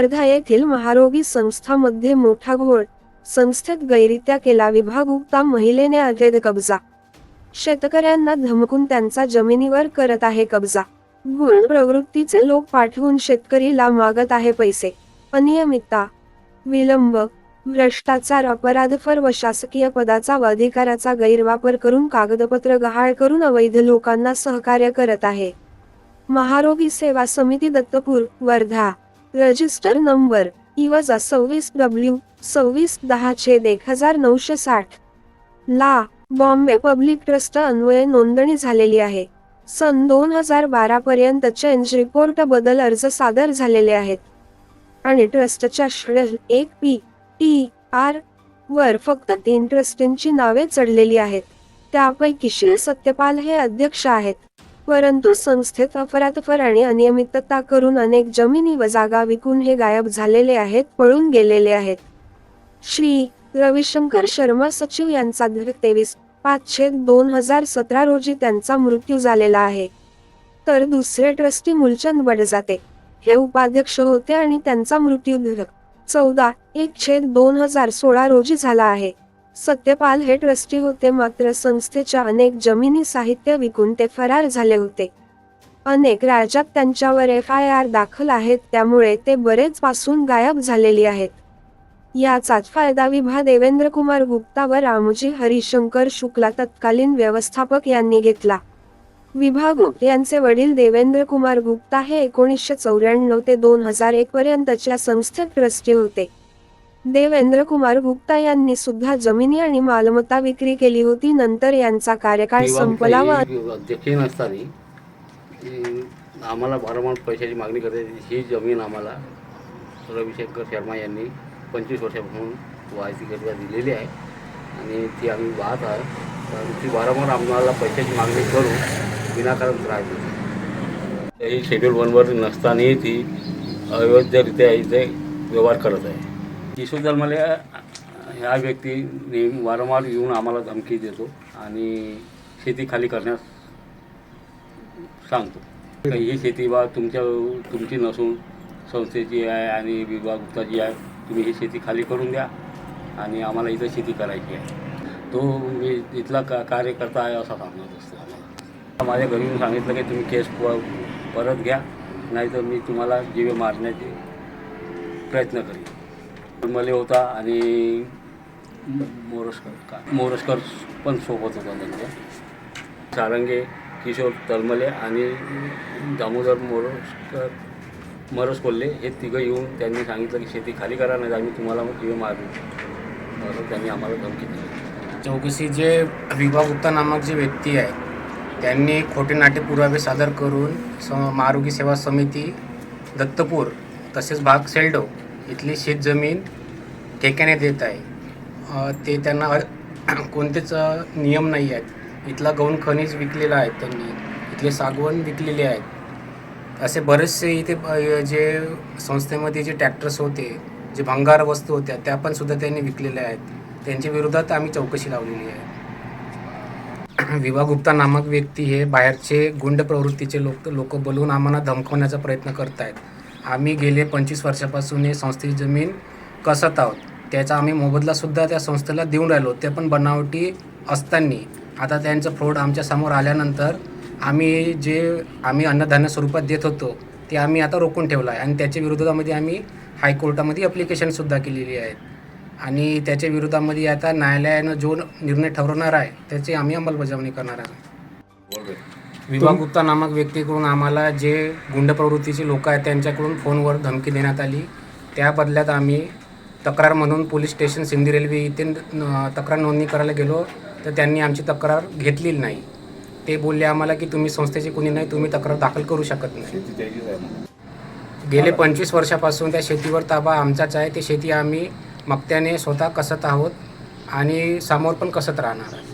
वर्धा येथील महारोगी संस्थामध्ये मोठा घोळ. संस्थेत गैरित्या केला विभागुक्ता महिलेने अवैध कब्जा. शेतकऱ्यांना धमकून त्यांचा जमिनीवर करत आहे कब्जा. गुण प्रवृत्तीचे लोक पाठवून शेतकरीला मागत आहे पैसे. अनियमितता. विलंब. भ्रष्टाचार अपराधफर व शासकीय पदाचा व अधिकाराचा गैरवापर करून कागदपत्र गहाळ करून अवैध लोकांना सहकार्य करत आहे. महारोगी सेवा समिती दत्तपूर वर्धा. रजिस्टर नंबर इवजा सव्वीस डब्ल्यू सव्वीस दहा छेद एक हजार नऊशे साठ. ला बॉम्बे पब्लिक ट्रस्ट अन्वये नोंदणी झालेली आहे. सन दोन हजार बारा पर्यंत चेंज रिपोर्ट बदल अर्ज सादर झालेले आहेत. आणि ट्रस्टच्या श्रेल एक पी टी आर वर फक्त तीन ट्रस्टींची नावे चढलेली आहेत. त्यापैकी शिव सत्यपाल हे अध्यक्ष आहेत. परंतु संस्थेत अफरातफर आणि अनियमितता करून अनेक जमिनी व जागा विकून हे गायब झालेले आहेत पळून गेलेले आहेत. श्री. रविशंकर शर्मा सचिव यांचा दिनांक तेवीस पाच छेद दोन हजार सतरा रोजी त्यांचा मृत्यू झालेला आहे. तर दुसरे ट्रस्टी मुलचंद बडजाते हे उपाध्यक्ष होते आणि त्यांचा मृत्यू दिनांक चौदा एक छेद दोन हजार सोळा रोजी झाला आहे. सत्यपाल हे ट्रस्टी होते. मात्र संस्थेच्या अनेक जमिनी साहित्य विकून ते फरार झाले होते. अनेक राज्यात त्यांच्यावर एफ आय आर दाखल आहेत. त्यामुळे ते बरेच पासून गायब झालेली आहेत. याचाच फायदा विभा देवेंद्र कुमार गुप्ता व रामजी हरिशंकर शुक्ला तत्कालीन व्यवस्थापक यांनी घेतला. विभा गुप्त यांचे वडील देवेंद्र कुमार गुप्ता हे एकोणीसशे चौऱ्याण्णव ते दोन हजार एक पर्यंतच्या संस्थेत ट्रस्टी होते. देवेंद्र कुमार गुप्ता यांनी सुद्धा जमिनी आणि मालमत्ता विक्री केली होती. नंतर यांचा कार्यकाळ संपला व अध्यक्ष नसताना आम्हाला वारंवार पैशाची मागणी करते ही जमीन आम्हाला रविशंकर शर्मा यांनी पंचवीस वर्षापासून वाहतीकरिता दिलेली आहे. आणि ती आम्ही वाहत आहोत. तर ती वारंवार आम्हाला पैशाची मागणी करून विनाकारण त्रास देते. ही शेड्यूल वनवर नसतानाही ती अवैधरित्या इथे व्यवहार करत आहे. किशोर जन्मले ह्या व्यक्ती नेहमी वारंवार येऊन आम्हाला धमकी देतो आणि शेती खाली करण्यास सांगतो. ही शेती बा तुमच्या तुमची नसून संस्थेची आहे आणि विभाग गुप्ताची आहे. तुम्ही ही शेती खाली करून द्या आणि आम्हाला इथं शेती करायची आहे. तो मी इथला का कार्यकर्ता आहे असा सांगत असतो आम्हाला. माझ्या घरी येऊन सांगितलं की तुम्ही केस परत घ्या नाहीतर मी तुम्हाला जीवे मारण्याचे प्रयत्न करीन. मले होता आणि मोरसकर का? मोरसकर पण सोबत होता त्यांच्या सारंगे किशोर तलमले आणि दामोदर मोरसकर मरस कोल्हे हे तिघं येऊन त्यांनी सांगितलं की शेती खाली करा नाही तर आम्ही तुम्हाला मग किंवा मारू. असं त्यांनी आम्हाला धमकी दिली. चौकशी जे विभा गुप्ता नामक जी व्यक्ती आहे त्यांनी खोटे नाटे पुरावे सादर करून स मारुगी सेवा समिती दत्तपूर तसेच भाग सेल्डो इथली शेतजमीन ठेक्याने देत आहे. ते त्यांना कोणतेच नियम नाही आहेत. इथला गौण खनिज विकलेला आहे त्यांनी. इथले सागवण विकलेले आहेत. असे बरेचसे इथे जे संस्थेमध्ये जे ट्रॅक्टर्स होते जे भंगार वस्तू होत्या त्या पण सुद्धा त्यांनी विकलेल्या आहेत. त्यांच्या विरोधात आम्ही चौकशी लावलेली आहे. विवा गुप्ता नामक व्यक्ती हे बाहेरचे गुंड प्रवृत्तीचे लोक लोक बोलवून आम्हाला धमकवण्याचा प्रयत्न करत आहेत आम्ही गेले पंचवीस वर्षापासून हे संस्थेची जमीन कसत आहोत. त्याचा आम्ही मोबदलासुद्धा त्या संस्थेला देऊन राहिलो. ते पण बनावटी असताना. आता त्यांचं फ्रॉड आमच्यासमोर आल्यानंतर आम्ही जे आम्ही अन्नधान्य स्वरूपात देत होतो ते आम्ही आता रोखून ठेवलं आहे. आणि त्याच्या विरोधामध्ये आम्ही हायकोर्टामध्ये अप्लिकेशनसुद्धा केलेली आहे. आणि त्याच्या विरोधामध्ये आता न्यायालयानं जो निर्णय ठरवणार आहे त्याची आम्ही अंमलबजावणी करणार आहे विभा गुप्ता नामक व्यक्तीकडून आम्हाला जे गुंड प्रवृत्तीचे लोक आहेत त्यांच्याकडून फोनवर धमकी देण्यात आली. त्या बदल्यात आम्ही तक्रार म्हणून पोलीस स्टेशन सिंधी रेल्वे इथे तक्रार नोंदणी करायला गेलो. तर त्यांनी आमची तक्रार घेतलेली नाही. ते बोलले आम्हाला की तुम्ही संस्थेचे कुणी नाही तुम्ही तक्रार दाखल करू शकत नाही. गेले पंचवीस वर्षापासून त्या शेतीवर ताबा आमचाच आहे. ते शेती आम्ही मक्त्याने स्वतः कसत आहोत आणि समोर पण कसत राहणार आहे.